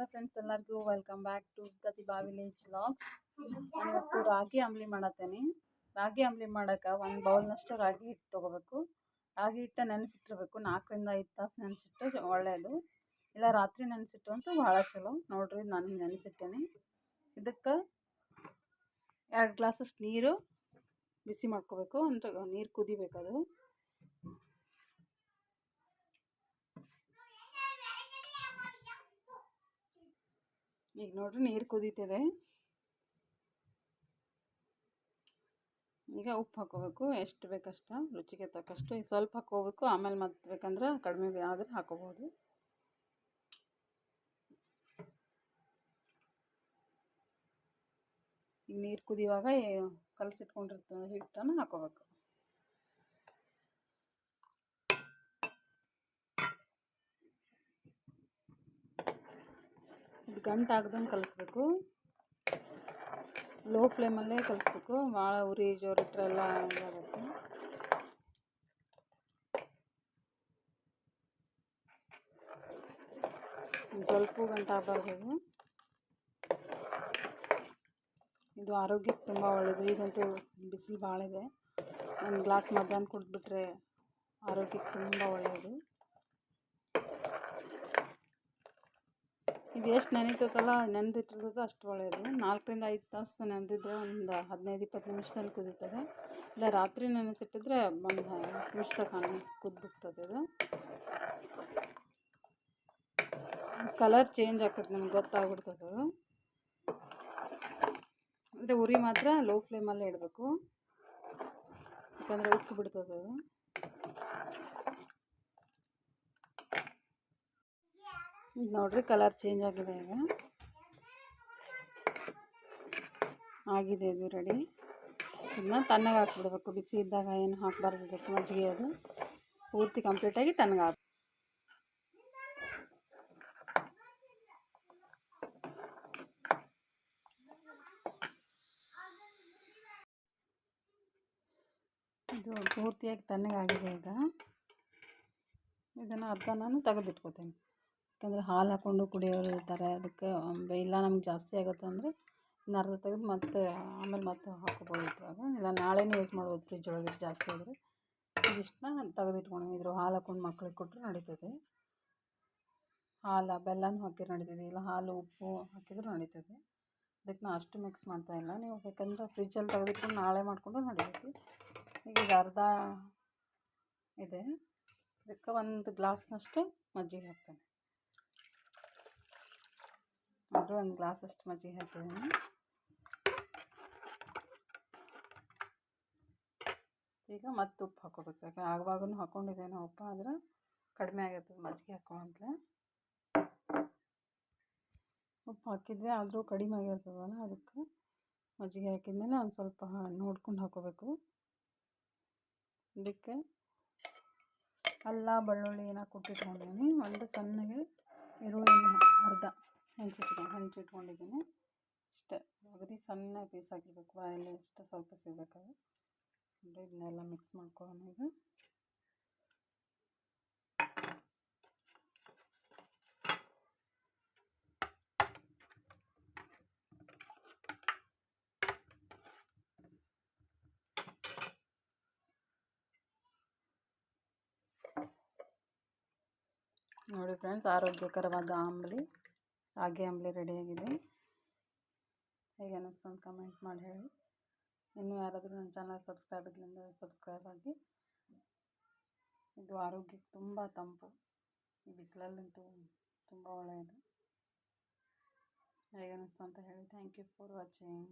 ನಮಸ್ಕಾರ ಫ್ರೆಂಡ್ಸ್ ಎಲ್ಲರಿಗೂ. Welcome back to Pratibha village vlogs ಇವತ್ತು ರಾಗಿ ಅಂಬ್ಲಿ ಮಾಡತ್ತೇನೆ. ರಾಗಿ ಅಂಬ್ಲಿ ಮಾಡೋಕೆ ಒಂದು ಬೌಲ್ನಷ್ಟು ರಾಗಿ ಹಿಟ್ಟು ತೊಗೋಬೇಕು. ರಾಗಿ ಹಿಟ್ಟು ನೆನೆಸಿಟ್ಟಿರ್ಬೇಕು. ನಾಲ್ಕರಿಂದ ಐದು ತಾಸು ನೆನೆಸಿಟ್ಟು ಒಳ್ಳೆಯದು ಇಲ್ಲ, ರಾತ್ರಿ ನೆನೆಸಿಟ್ಟು ಅಂತೂ ಭಾಳ ಚಲೋ. ನೋಡಿರಿ, ನಾನು ನೆನೆಸಿಟ್ಟೇನೆ. ಇದಕ್ಕೆ ಎರಡು ಗ್ಲಾಸಷ್ಟು ನೀರು ಬಿಸಿ ಮಾಡ್ಕೋಬೇಕು. ಅಂತ ನೀರು ಕುದಿಬೇಕದು. ಈಗ ನೋಡ್ರಿ ನೀರು ಕುದೀತಿದೆ. ಈಗ ಉಪ್ಪು ಹಾಕೋಬೇಕು, ಎಷ್ಟು ಬೇಕಷ್ಟ, ರುಚಿಗೆ ತಕ್ಕಷ್ಟು ಈಗ ಸ್ವಲ್ಪ ಹಾಕೋಬೇಕು, ಆಮೇಲೆ ಮತ್ತೆ ಬೇಕಂದ್ರೆ ಕಡಿಮೆ ಆದರೆ ಹಾಕೋಬೋದು. ಈಗ ನೀರು ಕುದಿಯುವಾಗ ಕಲಸಿಟ್ಕೊಂಡಿರ್ತ ಹಿಟ್ಟನ್ನು ಹಾಕೋಬೇಕು. ಇದು ಗಂಟು ಆಗ್ದಂಗೆ ಕಲಿಸ್ಬೇಕು. ಲೋ ಫ್ಲೇಮಲ್ಲೇ ಕಲಿಸ್ಬೇಕು. ಭಾಳ ಉರಿ ಜೋರಿಟ್ರೆ ಎಲ್ಲ ಇದಾಗುತ್ತೆ ಸ್ವಲ್ಪ ಗಂಟೆ ಆಗಬಾರ್ದು ಇದು. ಆರೋಗ್ಯಕ್ಕೆ ತುಂಬ ಒಳ್ಳೆಯದು ಈಗಂತೂ ಬಿಸಿಲು ಭಾಳ ಇದೆ. ಒಂದು ಗ್ಲಾಸ್ ಮಧ್ಯಾಹ್ನ ಕುಡಿದ್ಬಿಟ್ರೆ ಆರೋಗ್ಯಕ್ಕೆ ತುಂಬ ಒಳ್ಳೆಯದು ಇದು ಎಷ್ಟು ನೆನೀತೈತಲ್ಲ? ನೆನೆದಿಟ್ಟಿರ್ತದೆ ಅಷ್ಟು ಒಳ್ಳೆಯದು ನಾಲ್ಕರಿಂದ ಐದು ತಾಸು ನೆನೆದಿದ್ರೆ ಒಂದು ಹದಿನೈದು, ಇಪ್ಪತ್ತು ನಿಮಿಷದಲ್ಲಿ ಕುದೀತದೆ. ಇಲ್ಲ, ರಾತ್ರಿ ನೆನೆಸಿಟ್ಟಿದ್ರೆ ಒಂದು ಹತ್ತು ಕಾಣ ಕುದ್ಬಿಡ್ತದೆ ಇದು. ಕಲರ್ ಚೇಂಜ್ ಆಗ್ತದೆ ನಮ್ಗೆ, ಗೊತ್ತಾಗ್ಬಿಡ್ತದೆ ಅದು. ಅಂದರೆ ಉರಿ ಮಾತ್ರ ಲೋ ಫ್ಲೇಮಲ್ಲೇ ಇಡಬೇಕು. ಯಾಕಂದರೆ ಉಕ್ಕು ಬಿಡ್ತದೆ ಅದು. ನೋಡ್ರಿ ಕಲರ್ ಚೇಂಜ್ ಆಗಿದೆ ಈಗ. ಆಗಿದೆ ಇದು ರೆಡಿ ಇದನ್ನ ತಣ್ಣಗೆ ಹಾಕ್ಬಿಡ್ಬೇಕು. ಬಿಸಿ ಇದ್ದಾಗ ಏನು ಹಾಕಬಾರ್ದು ಇದಕ್ಕೆ ಮಜ್ಜಿಗೆ ಅದು. ಪೂರ್ತಿ ಕಂಪ್ಲೀಟಾಗಿ ತಣ್ಣಗೆ ಹಾಕಿ ಇದು ಪೂರ್ತಿಯಾಗಿ ತಣ್ಣಗಾಗಿದೆ ಈಗ. ಇದನ್ನು ಅರ್ಧ ನಾನು ತೆಗೆದಿಟ್ಕೋತೀನಿ. ಯಾಕಂದರೆ ಹಾಲು ಹಾಕ್ಕೊಂಡು ಕುಡಿಯೋರು ಇರ್ತಾರೆ. ಅದಕ್ಕೆ ಇಲ್ಲ ನಮ್ಗೆ ಜಾಸ್ತಿ ಆಗುತ್ತೆ ಅಂದರೆ ಇನ್ನು ಅರ್ಧ ತೆಗೆದು ಮತ್ತೆ, ಆಮೇಲೆ ಮತ್ತೆ ಹಾಕ್ಕೊಬೋದು ಇಲ್ಲ, ನಾಳೆನೇ ಯೂಸ್ ಮಾಡ್ಬೋದು ಫ್ರಿಜ್ ಒಳಗೆ ಜಾಸ್ತಿ ಆದರೆ. ಇದಿಷ್ಟನ್ನ ತೆಗೆದಿಟ್ಕೊಂಡು ಇದ್ರ ಹಾಲು ಹಾಕ್ಕೊಂಡು ಮಕ್ಳಿಗೆ ಕೊಟ್ಟರೆ ನಡೀತದೆ. ಹಾಲು, ಬೆಲ್ಲನೂ ಹಾಕಿದ್ರೆ ನಡೀತದೆ. ಇಲ್ಲ, ಹಾಲು, ಉಪ್ಪು ಹಾಕಿದರೂ ನಡೀತದೆ. ಅದಕ್ಕೆ ನಾನು ಅಷ್ಟು ಮಿಕ್ಸ್ ಮಾಡ್ತಾ ಇಲ್ಲ. ನೀವು ಬೇಕಂದ್ರೆ ಫ್ರಿಜ್ಜಲ್ಲಿ ತೆಗೆದಿಟ್ಕೊಂಡು ನಾಳೆ ಮಾಡಿಕೊಂಡು ನಡೀತೈತಿ ಈಗ ಇದು ಅರ್ಧ ಇದೆ. ಅದಕ್ಕೆ ಒಂದು ಗ್ಲಾಸ್ನಷ್ಟು ಮಜ್ಜಿಗೆ ಹಾಕ್ತೇನೆ. ಅದು ಒಂದು ಗ್ಲಾಸಷ್ಟು ಮಜ್ಜಿಗೆ ಹಾಕಿದ್ದೀನಿ ಈಗ ಮತ್ತೆ ಉಪ್ಪು ಹಾಕೋಬೇಕು ಯಾಕೆ ಆವಾಗೂ ಹಾಕ್ಕೊಂಡಿದ್ದೇನೆ ಉಪ್ಪು, ಆದ್ರೆ ಕಡಿಮೆ ಆಗಿರ್ತದೆ ಮಜ್ಜಿಗೆ ಹಾಕೊಂಡ್ಲೆ ಉಪ್ಪು ಹಾಕಿದ್ವಿ ಆದರೂ ಕಡಿಮೆ ಆಗಿರ್ತದಲ್ಲ, ಅದಕ್ಕೆ ಮಜ್ಜಿಗೆ ಹಾಕಿದ್ಮೇಲೆ ಒಂದು ಸ್ವಲ್ಪ ನೋಡ್ಕೊಂಡು ಹಾಕೋಬೇಕು ಇದಕ್ಕೆ ಅಲ್ಲ, ಬೆಳ್ಳುಳ್ಳಿ ಏನೋ ಕೊಟ್ಟಿಟ್ಕೊಂಡಿದ್ದೀನಿ ಒಂದು ಸಣ್ಣಗೆ ಈರುಳ್ಳಿ ಅರ್ಧ. ಹಂಚಿಟ್ಕೊಂಡು ಹಂಚಿಟ್ಕೊಂಡಿದ್ದೀನಿ ಇಷ್ಟೇ. ಅಗದಿ ಸಣ್ಣ ಪೀಸ್ ಆಗಿರಬೇಕು, ಬಾಯಲ್ಲಿ ಇಷ್ಟು ಸ್ವಲ್ಪ ಸಿಗಬೇಕಾದ್ರೆ. ಇದನ್ನೆಲ್ಲ ಮಿಕ್ಸ್ ಮಾಡ್ಕೊಳ್ಳೋಣ ಈಗ. ನೋಡಿ ಫ್ರೆಂಡ್ಸ್ ಆರೋಗ್ಯಕರವಾದ ಆಂಬ್ಲಿ ರಾಗಿ ರೆಡಿ ರೆಡಿಯಾಗಿದೆ. ಹೇಗೆ ಅನ್ನಿಸ್ತು ಅಂತ ಕಮೆಂಟ್ ಮಾಡಿ ಹೇಳಿ. ಇನ್ನೂ ಯಾರಾದರೂ ನನ್ನ ಚಾನಲ್ ಸಬ್ಸ್ಕ್ರೈಬ್ ಆಗಿಲ್ಲ ಸಬ್ಸ್ಕ್ರೈಬ್ ಆಗಿ. ಇದು ಆರೋಗ್ಯಕ್ಕೆ ತುಂಬ ತಂಪು. ಬಿಸಿಲಲ್ಲಂತೂ ತುಂಬ ಒಳ್ಳೆಯದು. ಹೇಗೆ ಅನ್ನಿಸ್ತು ಅಂತ ಹೇಳಿ. Thank you for watching